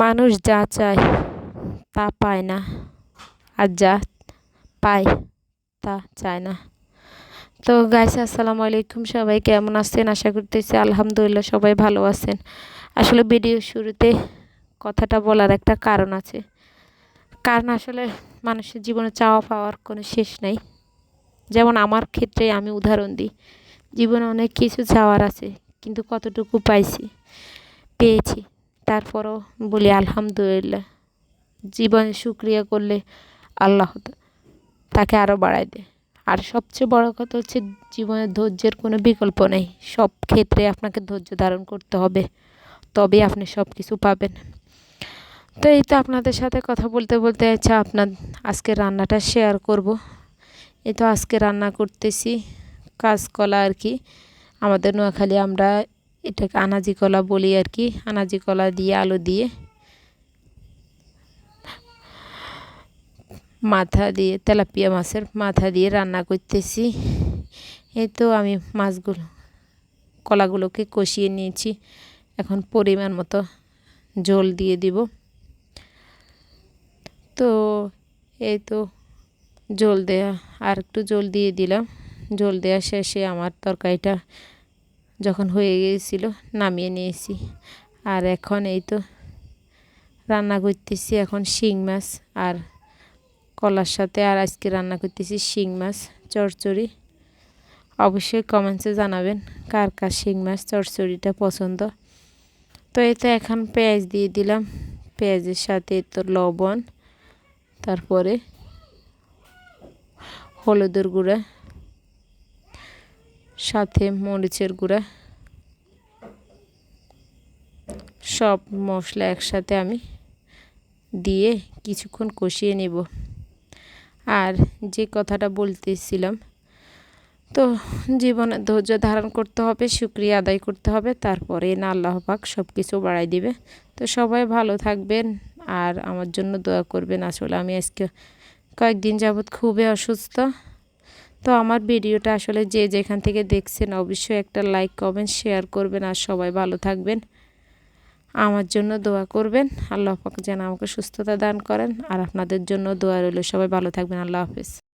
মানুষ যা চায় তা পায় না আর যা পায় তা চায় না। তো গাইস আসসালামু আলাইকুম সবাই, কেমন আছেন? আশা করতেছি আলহামদুলিল্লাহ সবাই ভালো আছেন। আসলে ভিডিও শুরুতে কথাটা বলার একটা কারণ আছে। কারণ আসলে মানুষের জীবনে চাওয়া পাওয়ার কোনো শেষ নাই। যেমন আমার ক্ষেত্রে আমি উদাহরণ দিই, জীবনে অনেক কিছু চাওয়ার আছে, কিন্তু কতটুকু পাইছি, পেয়েছি। তারপরও বলি আলহামদুলিল্লাহ। জীবনে সুক্রিয়া করলে আল্লাহ তাকে আরও বাড়ায় দেয়। আর সবচেয়ে বড় কথা হচ্ছে জীবনে ধৈর্যের কোনো বিকল্প নেই। সব ক্ষেত্রে আপনাকে ধৈর্য ধারণ করতে হবে। তবেই আপনি সব কিছু পাবেন। তো এই তো আপনাদের সাথে কথা বলতে বলতে আচ্ছা আপনার আজকে রান্নাটা শেয়ার করব। এই তো আজকে রান্না করতেছি কাঁচকলা আর কি। আমাদের নোয়াখালী আমরা এটাকে আনাজি কলা বলি আর কি, আনাজি কলা দিয়ে, আলু দিয়ে মাথা দিয়ে, তেলাপিয়া মাছের মাথা দিয়ে রান্না করতেছি। এই তো আমি মাছগুলো, কলাগুলোকে কষিয়ে নিয়েছি। এখন পরিমাণ মতো জল দিয়ে দিব। তো এই তো জল দেয়া, আর একটু জল দিয়ে দিলাম। জল দেওয়া শেষে আমার তরকারিটা যখন হয়ে গিয়েছিল, নামিয়ে নিয়েছি। আর এখন এই তো রান্না করতেছি এখন শিং মাছ আর কলার সাথে, আর আজকে রান্না করতেছি শিং মাছ, চরচড়ি। অবশ্যই কমেন্টসে জানাবেন কার কার শিং মাছ, চরচড়িটা পছন্দ। তো এই তো এখন পেঁয়াজ দিয়ে দিলাম। পেঁয়াজের সাথে তো লবণ, তারপরে হলুদের গুঁড়া সাথে মরিচের গুঁড়া। সব মশলা একসাথে আমি দিয়ে কিছুক্ষণ কষিয়ে নেব। আর যে কথাটা বলতেছিলাম, তো জীবনে ধৈর্য ধারণ করতে হবে শুক্রিয়া আদায় করতে হবে, তারপরে না আল্লাহ পাক সব কিছু বাড়াই দিবে। তো সবাই ভালো থাকবেন আর আমার জন্য দোয়া করবেন। আসলে আমি আজকে কয়েকদিন যাবৎ খুবই অসুস্থ। তো আমার ভিডিওটা আসলে যে যেখান থেকে দেখছেন অবশ্যই একটা লাইক, কমেন্ট, শেয়ার করবেন আর সবাই ভালো থাকবেন। আমার জন্য দোয়া করবেন। আল্লাহ যেন আমাকে সুস্থতা দান করেন আর আপনাদের জন্য দোয়া রইল। সবাই ভালো থাকবেন। আল্লাহ হাফেজ।